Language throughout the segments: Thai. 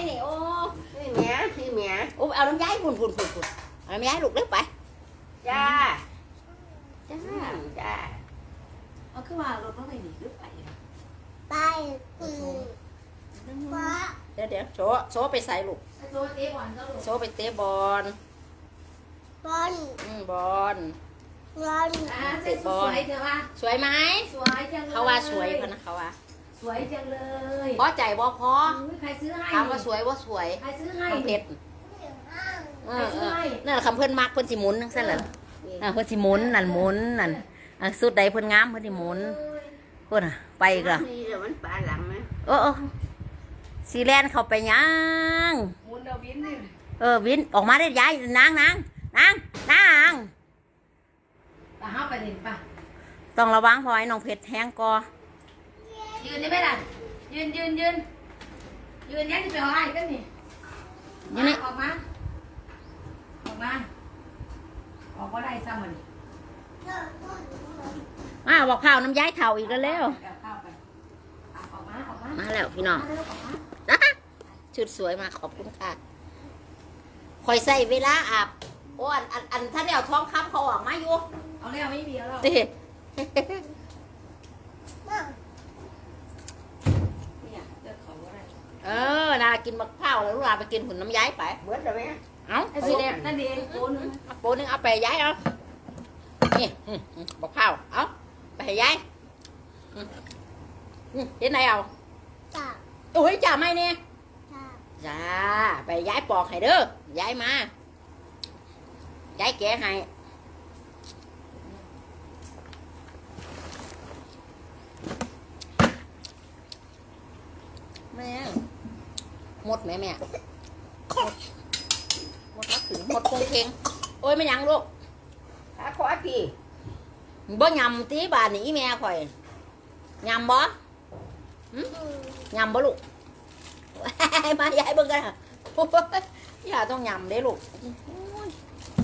ได้นี่โอ้นี่แหม่นี่แหม่โอ้เอาน้ำย้ายพุ่นพุ่นพุ่นพุ่นเอาน้ำย้ายลูกเล็กไปจ้าจ้าอืมจ้าเอาขึ้นมารถรถไปหนีขึ้นไปไปคือฟ้าเดี๋ยวเดี๋ยวโชว์โชว์ไปใส่ลูกโซเตะบอลก็ลูกโชว์ไปเตะบอลบอลอืมบอลบอลอ่าเสร็จสวยเถอะว่าสวยไหมสวยจังเลยเขาว่าสวยพะนะเขาว่า สวยจังเลยพอใจบ่พออุ๊ยใครซื้อให้ถามว่าสวยว่าสวยใครซื้อให้น้องเพชรเออใครซื้เอออให้นั่นแหละคำเพื่อนมักเพื่อนสิหมุนทั้งสิ้นแหละอ่าเพื่อนสิหมุนนั่นหมุนนั่นอะสุดใดเพื่อนงามเพื่อนสิหมุนเพื่อนอะไปอีกและนี่เดี๋ยวมันปลาหลังนะเออเออสีแลนเข้าไปยังหมุนเอาวินนี่เออวินออกมาได้ย้ายนางนางนางนางป่ะห้าไปเด่นป่ะต้องระวังเพราะไอ้น้องเพชรแห้งกอ ยืนได้ไหมล่ะ ยืนยืนยืนยืนยันจะไปเอาให้กันนี่อยู่นี่ออกมา ออกมา ออกก็ได้ซ้ำมันมาบอกข้าวน้ำย้ายเข่าอีกแล้วเร็วเอาเข้าไปเอาออกมาออกมามาแล้วพี่น้องมาเร็วออกมาอะชุดสวยมากขอบคุณค่ะคอยใส่เวลาอาบโอ้อันอันอันถ้าเดี๋ยวท้องคำเขาออกมาอยู่ เอาแล้วไม่มีแล้วติเนี่ยเลือกเขาก็ได้ เออนากินมะพร้าวแล้วลูกหลานไปกินหุ่นน้ำย้ายไป เบิดแล้วแม่เอ้าไอ้ไปสีเด็แดงนั่นเองโอนงเอาโปนึงเอาไปย้ายเอานี่อืมอืมมะพร้าวเอาไปให้ย้ายอืมอืมเห็นไหนเอาจับโอ้ยจ่าไม่เนี่ยจับจ้าไปย้ายปอกให้เด้อย้ายมาย้ายแกะให้แม่ หมดไหมแม่หมดหมดแล้วถึงหมดคงเพลงโอ้ยไม่ยังลูกขาขวาพี่บ่ยำตีบานนี้แม่ข่อยยำบ่อืมยำบ่ลูกมายายเบิ่งกันค่ะโอ้ยย่าต้องยำเด้ลูกโอ้ย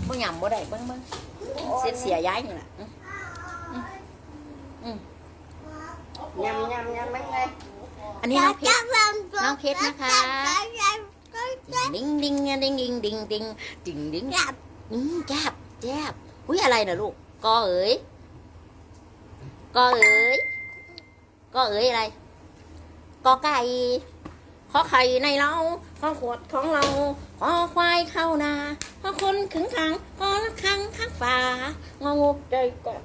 บ่ยำบ่ได้เบิ่งเบิ่งเสียเสียยายนี่แหละอืมยำยำยำไม่ไงอันนี้น้องเพชร น้องเพชรนะคะก็จะดิงดิงดิงดิงดิงดิงดิงดิงดิงจับอืมจับจับอุ้ยอะไรน่ะลูกกอเอ๋ยกอเอ๋ยกอเอ๋ยอะไรกอไก่ขอไข่ในเราขอขวดของเราขอควายเข้านาขอคนขึงขังขอละคังข้างฟ้างองูใจกอด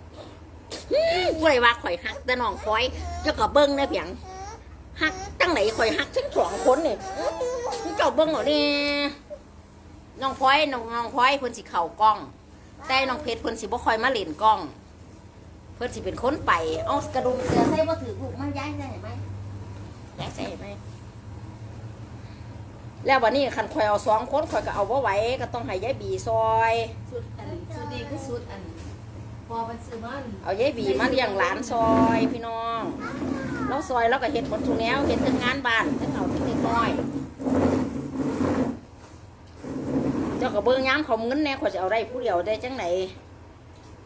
อืมกูเลยว่าข่อยหักแต่น้องคอยเจ้าก็เบิ้งได้เพียง หักตั้งไหนข่อยหักทั้งสองคนเนี่ยเจ้าเบิ้งเหรอเนี่ยน้องพลอยน้องน้องพลอยเพิ่นสิเข่ากล้อง แต่น้องเพชรเพิ่นสิบ่ค่อยมาเล่นกล้อง เพิ่นสิเป็นคนไปเอากระดุมเสือใส่บ่ถือลูกมันย้ายใส่ไหมย้ายใส่ไหมแล้ววันนี้คันข่อยเอาสองคนข่อยก็เอาบ่ไหวก็ต้องให้ยายบีซอยสุดอันสุดดีคือสุดอันพอมันซื้อมันเอายายบีมาเลี้ยงหลานซอยพี่น้องเรา ซอยแล้วก็เฮ็ดหมดทุกแนวเฮ็ดทั้งงานบ้านทั้งเอาทั้งเล็กน้อย เจ้าก็เบิ่งย้ำเขาเงินแหน่ข่อยจะเอาได้ผู้เดียวได้จังไหน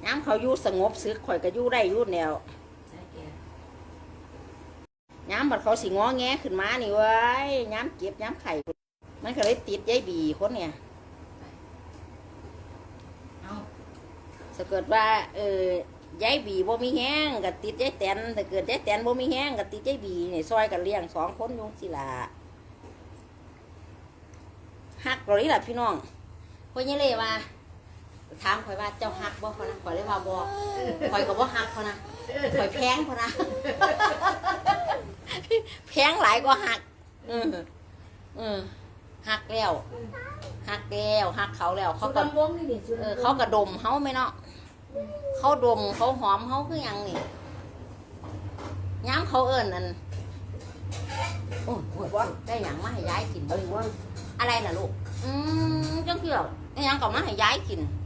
ย้ำเขาอยู่สงบซึกข่อยก็อยู่ได้อยู่แนวใช่แกย้ำบัดเขาสิงอแงขึ้นมานี่เว้ยย้ำเก็บย้ำไข่ มันก็เลยติดยายบีคนเนี่ยเอาถ้าเกิดว่า เออ ยายบีบ่มีแห้งก็ติดยายแตนถ้าเกิดยายแตนบ่มีแห้งก็ติดยายบีนี่ซอยกันเลี้ยงสองคนอยุงสิล่ะฮักเรานี่แหละพี่น้องพ่อยี่เลยว่าถามข่อยว่าเจ้าฮักบ่พอนะข่อยเลยว่าบ่ข่อยก็บ่ฮักพอนะข่อยแพงพอนะแพงหลายกว่าหักเออเออหักแล้วหักแล้วหักเขาแล้ว เขาเขาก็กำวงนี่นี่สุดเออเขากระดมเขาไหมเนาะ เขาดมเขาหอมเขาคือหยังนี่ย้ำเขาเอิญนั่นโอ้ยโอ้ยโอ้ยได้หยังมาให้ย้ายกินเอ้ยว่าอะไรน่ะลูก อืมจังเกี่ยวได้หยังก็มาให้ย้ายกินเ